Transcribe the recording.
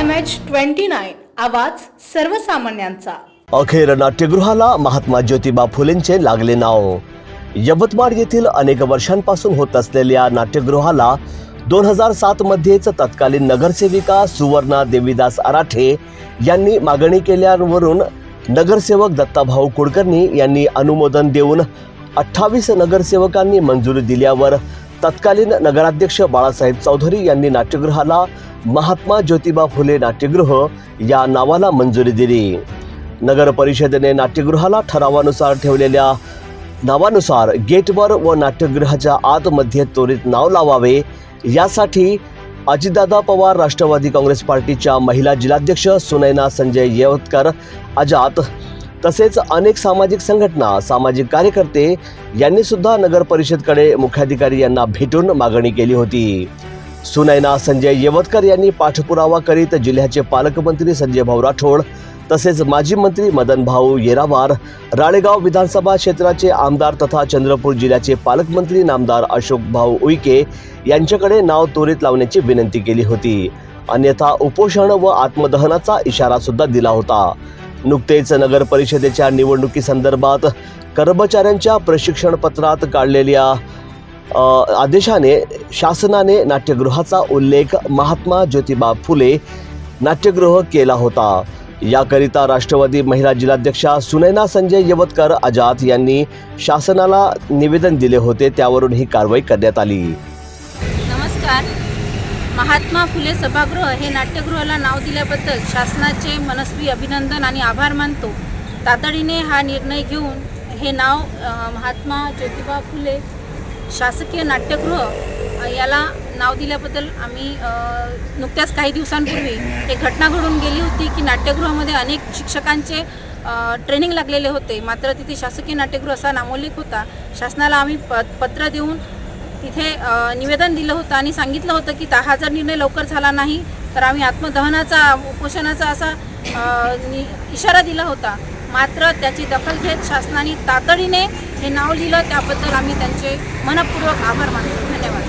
H twenty nine आवाज सर्वसामान्यांचा. अखेर नाट्यगृहाला महात्मा ज्योतिबा फुलेंचे लागले नाव. यवतमाळ येथील अनेक वर्षांपासून होत असलेल्या नाट्यगृहाला दोन हजार सात मध्येच तत्कालीन नगरसेविका सुवर्णा देवीदास आराठे यांनी मागणी केल्यावरून नगरसेवक दत्ताभाऊ कुलकर्णी यांनी अनुमोदन देऊन अठ्ठावीस नगरसेवकांनी मंजुरी दिल्यावर तत्कालीन नगराध्यक्ष बाळासाहेब चौधरी यांनी नाट्यगृहाला महात्मा ज्योतिबा फुले नाट्यगृह या नावाला मंजुरी दिली. नगर परिषदेने नाट्यगृहाला ठरावानुसार ठेवलेल्या नावानुसार गेटवर व नाट्यगृहाच्या आतमध्ये त्वरित नाव लावावे. यासाठी अजितदादा पवार राष्ट्रवादी काँग्रेस पार्टीच्या महिला जिल्हाध्यक्ष सुनैना संजय येवतकर अजात तसेच अनेक सामाजिक संघटना सामाजिक कार्यकर्ते यांनी सुद्धा नगर परिषदकडे मुख्याधिकारी यांना भेटून मागणी केली होती. सुनैना संजय येवतकर यांनी पाठपुरावा करीत जिल्ह्याचे पालकमंत्री संजय भाऊ राठोड तसेच माजी मंत्री मदन भाऊ येरावार राळेगाव विधानसभा क्षेत्राचे आमदार तथा चंद्रपूर जिल्ह्याचे पालकमंत्री नामदार अशोक भाऊ उईके यांच्याकडे नाव त्वरित लावण्याची विनंती केली होती. अन्यथा उपोषण व आत्मदहनाचा इशारा सुद्धा दिला होता. नुकतेच नगर परिषदेच्या निवडणुकीसंदर्भात कर्मचाऱ्यांच्या प्रशिक्षण पत्रात काढलेल्या आदेशाने शासनाने नाट्यगृहाचा उल्लेख महात्मा ज्योतिबा फुले नाट्यगृह केला होता. याकरिता राष्ट्रवादी महिला जिल्हाध्यक्षा सुनैना संजय यवतकर आझाद यांनी शासनाला निवेदन दिले होते त्यावरून ही कारवाई करण्यात आली. नमस्कार. महात्मा फुले सभागृह हे नाट्यगृहाला नाव दिल्याबद्दल शासनाचे मनस्वी अभिनंदन आणि आभार मानतो. तातडीने हा निर्णय घेऊन हे नाव महात्मा ज्योतिबा फुले शासकीय नाट्यगृह याला नाव दिल्याबद्दल आम्ही नुकत्याच काही दिवसांपूर्वी एक घटना घडून गेली होती की नाट्यगृहामध्ये अनेक शिक्षकांचे ट्रेनिंग लागलेले होते. मात्र तिथे शासकीय नाट्यगृह असा नामोल्लेख होता. शासनाला आम्ही प पत्र देऊन तिथे निवेदन दिलं होतं आणि सांगितलं होतं की हा जर निर्णय लवकर झाला नाही तर आम्ही आत्मदहनाचा उपोषणाचा असा नि- इशारा दिला होता. मात्र त्याची दखल घेत शासनाने तातडीने हे नाव लिहिलं त्याबद्दल आम्ही त्यांचे मनपूर्वक आभार मानतो.